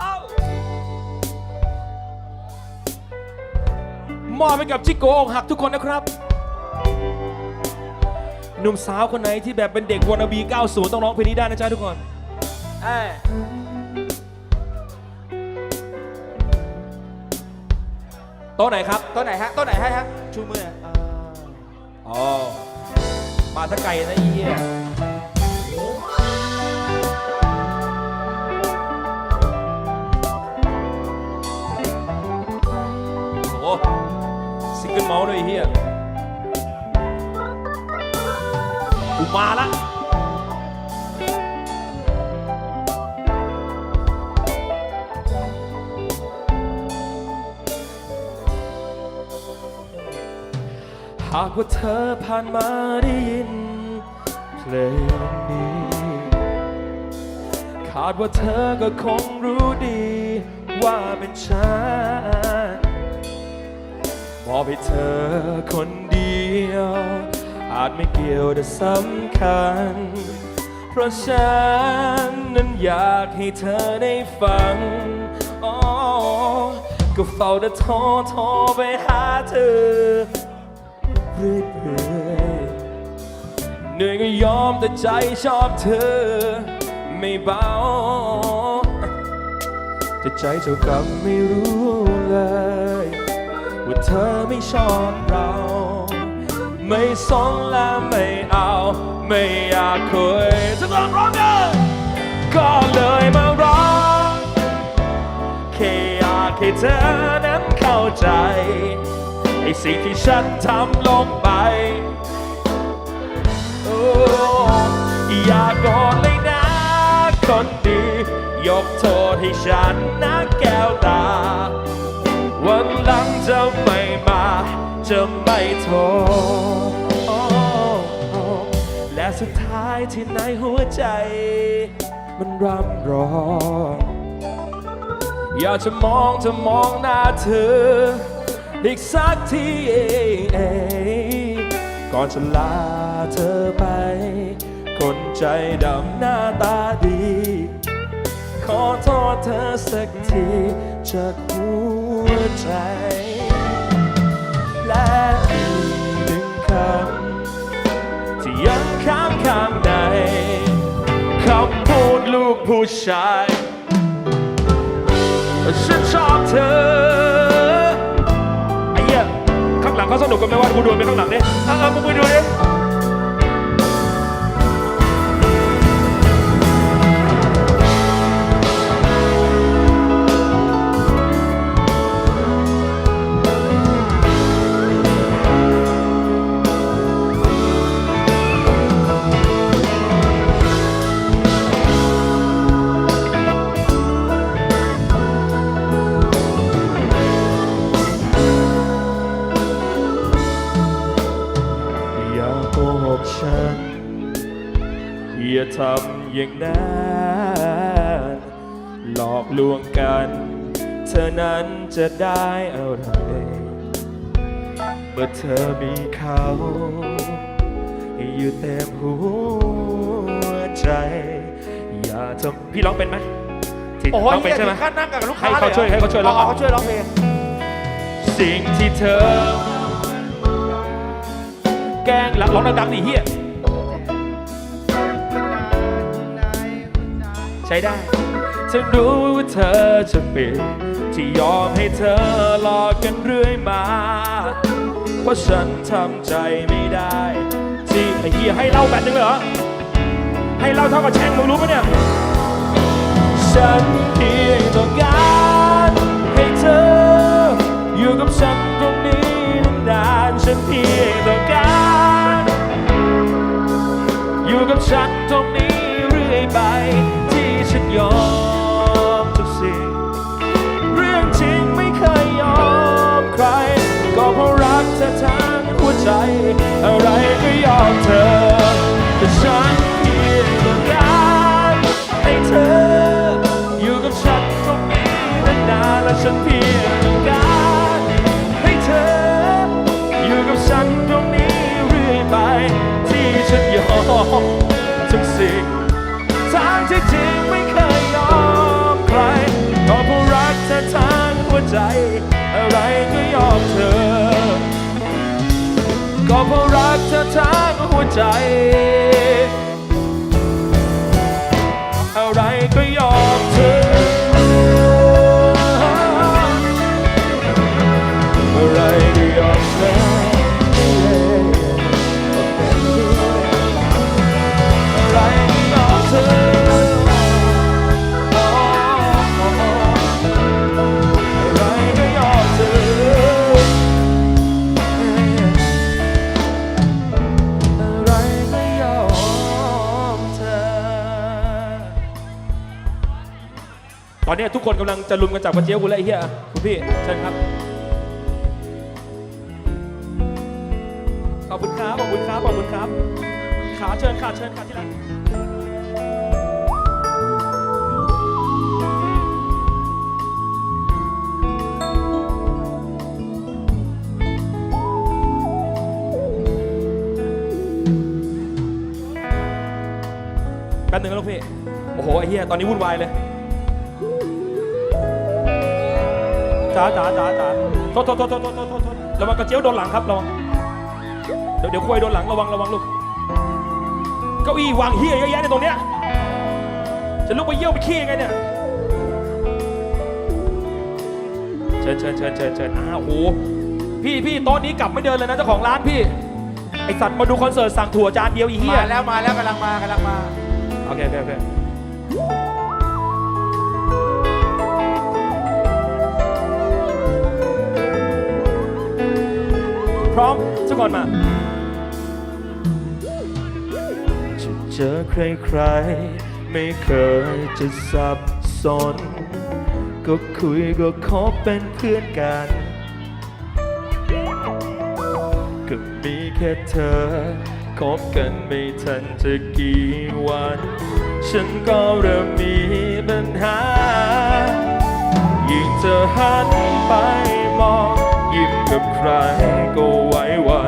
เอ้ามอบให้กับจิโกอกหักทุกคนนะครับ หนุ่มสาวคนไหนที่แบบเป็นเด็กวานาบี 90 ต้องร้องเพลงนี้ได้นะจ๊ะทุกคนเอ้ยโต๊ะไหนครับตัวไหนฮะตัวไหนให้ฮะชูมืออ่าอ๋อมาตะไก่นะไอ้เหี้ย เมาส์ด้วยไอ้เหี้ยกูมาละหากว่าเธอผ่านมาได้ยินเพลงนี้ คาดว่าเธอก็คงรู้ดีว่าเป็นฉัน อบให้เธอคนเดียว อาจไม่เกี่ยวแต่สำคัญ เพราะฉันนั้นอยากให้เธอได้ฟังอ๋อก็เฝ้าแต่โทรโทรไปหาเธอเรื่อยๆเหนื่อยก็ยอมแต่ใจชอบเธอ ไม่เบาแต่ใจเจ้ากรรมไม่รู้เลย ว่าเธอไม่ชอบเรา ไม่สนและไม่เอา ไม่อยากคุยทุกคนร้องกันก็เลยมาร้องแค่อยากให้เธอนั้นเข้าใจไอ้สิ่งที่ฉันทำลงไปโอ้อยาก่อนเลยนะคนดี ยกโทษให้ฉันนะแก้วตา วันหลังจะไม่มา จะไม่โทษโอ้และสุดท้ายที่ในหัวใจ มันร่ำร้องอยากจะมองจะมองหน้าเธอ อีกสักทีก่อนจะลาเธอไป คนใจดำหน้าตาดี ขอโทษเธอสักทีจากหัว ใจ และอีกหนึ่งคำที่ยังค้างข้างในคำพูดลูกผู้ชายฉันชอบเธอไอ้เหี้ยข้างหลังเขาสนุกกันไหมว่ากูโดนไปข้างหลังเนี่ยเออเออมึงไปดูดิ อย่าทำอย่างนั้นหลอกลวงกัน เธอนั้นจะได้อะไร เมื่อเธอมีเขา อยู่เต็มหัวใจ อย่าทำพี่ร้องเป็นไหมที่โอ้ร้องเป็นใช่ไหมขั้นนั่งกับลูกค้าให้เขาช่วยให้เขาช่วยร้องเขาช่วยร้องเพลงสิ่งที่เธอ แกล้งหลักร้องดังๆดิเฮีย ใช้ได้ฉันรู้ว่าเธอจะเป็นที่ยอมให้เธอหลอกกันเรื่อยมา เพราะฉันทำใจไม่ได้ที่ไอ้เฮียให้เล่าแบบนึงเลยเหรอ ให้เล่าเท่ากับแช่งมึงรู้ปะเนี่ย ฉันเพียงต้องการให้เธอ อยู่กับฉันตรงนี้นานๆฉันเพียงต้องการ อยู่กับฉันตรงนี้เรื่อยไปันเพียงการให้เธอ อยู่กับฉันตรงนี้เรื่อยไป ที่ฉันยอมทุกสิ่งทางที่จริงไม่เคยยอมใครก็เพราะรักเธอทางหัวใจ อะไรก็ยอมเธอ ก็เพราะรักเธอทางหัวใจ อนนี้ทุกคนกำลังจะลุมกันจับกระเจี๊ยบคุณแล้วไอ้เหี้ยคุณพี่เชิญครับ ขอบคุณครับ ขอบคุณครับ ขอบคุณครับ ขาเชิญขาเชิญขาที่รักแป๊บหนึงนะลูกพี่ โอ้โห ไอ้เหี้ย ตอนนี้วุ่นวายเลย จ้าจ้าจ้าจ้าโทษโทษโทษโทษโทษโทษโทษระวังกระเจียวโดนหลังครับระวังเดี๋ยวเดี๋ยวคุยโดนหลังระวังระวังลูกเก้าอี้วางเฮียเยอะแยะในตรงเนี้ยจะลุกไปเยี่ยวไปขี้ยังไงเนี่ยเชิญเชิญเชิญเชิญเชิญอ้าวโหพี่พี่โต๊ะนี้กลับไม่เดินเลยนะเจ้าของร้านพี่ไอสัตว์มาดูคอนเสิร์ตสั่งถั่วจานเดียวอีเฮียมาแล้วมาแล้วกำลังมากำลังมาโอเคโอเคโอเค ร้อมทุกคนมาจะเจอใครๆไม่เคยจะสับสน ก็คุยก็คบเป็นเพื่อนกัน ก็มีแค่เธอคบกันไม่ทันจะกี่วัน ฉันก็เริ่มมีปัญหา ยิ่งเธอหันไปมอง ยิ้มกับ ใครก็ไว้วัน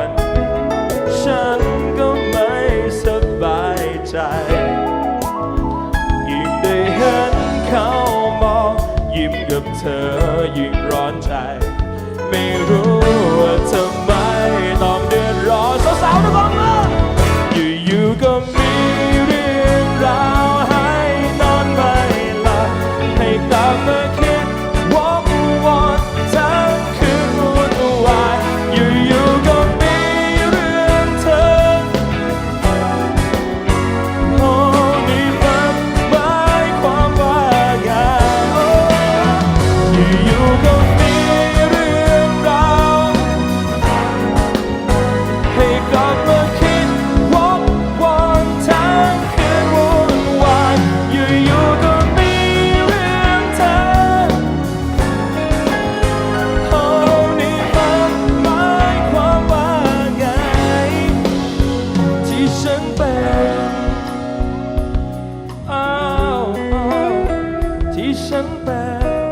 ที่ฉันเป็น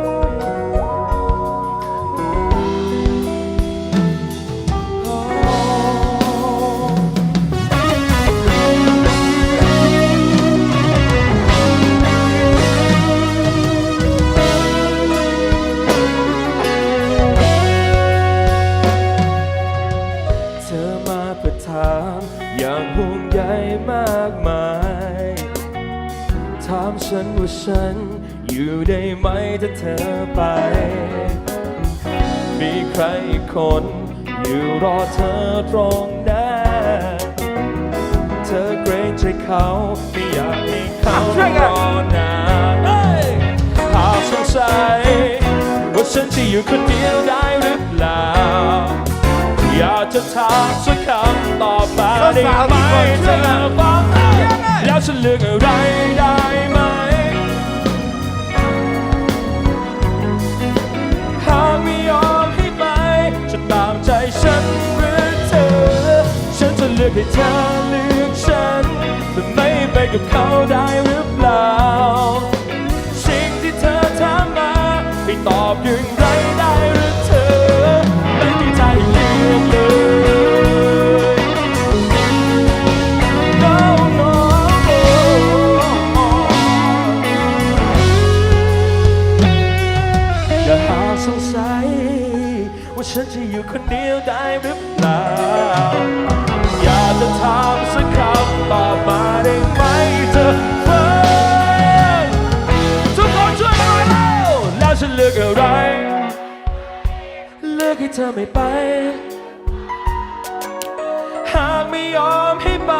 โอ้เธอมาเพื่อถามอย่างห่วงใยมากมาย ถามฉันว่าฉัน อยู่ได้ไหมถ้าเธอไป มีใครอีกคนอยู่รอเธอตรงนั้นเธอเกรงใจเขาไม่อยากให้เขาช่วยกันรอนานเอ้ยหากสงสัยว่าฉันจะอยู่คนเดียวได้หรือเปล่า อยากจะถามสักคำตอบมาได้ไหมเธอฟังแล้วฉันเลือกอะไรได้ไหม ให้เธอเลือกฉันแต่ไม่ไปกับเขาได้หรือเปล่า สิ่งที่เธอถามมาให้ตอบอย่างไรได้หรือเธอ ไม่มีใจเลือกเลย No, no. อย่าหาสงสัย ว่าฉันจะอยู่คนเดียวได้หรือเปล่า ถามสักคำตอบมาได้ไหมเธอฟังทุกคนช่วยกันหน่อยแล้วแล้วฉันเลือกอะไร เลือกให้เธอไม่ไป หากไม่ยอมให้ไป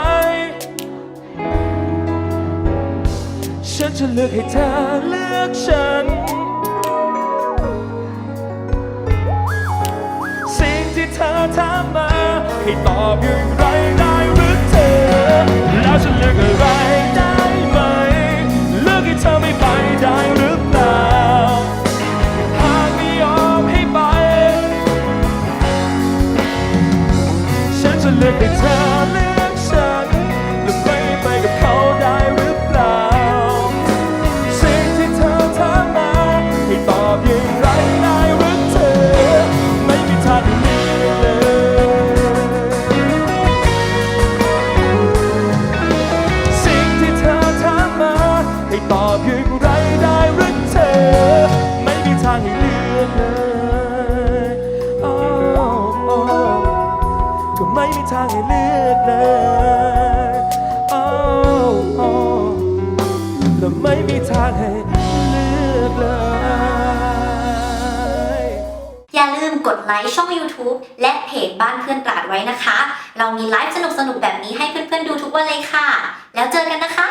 ฉันจะเลือกให้เธอเลือกฉัน สิ่งที่เธอถามมาให้ตอบอย่างไรได้ แล้ว ไลค์ช่อง YouTube และเพจบ้านเพื่อนตราดไว้นะคะ เรามีไลฟ์สนุกๆแบบนี้ให้เพื่อนๆดูทุกวันเลยค่ะ แล้วเจอกันนะคะ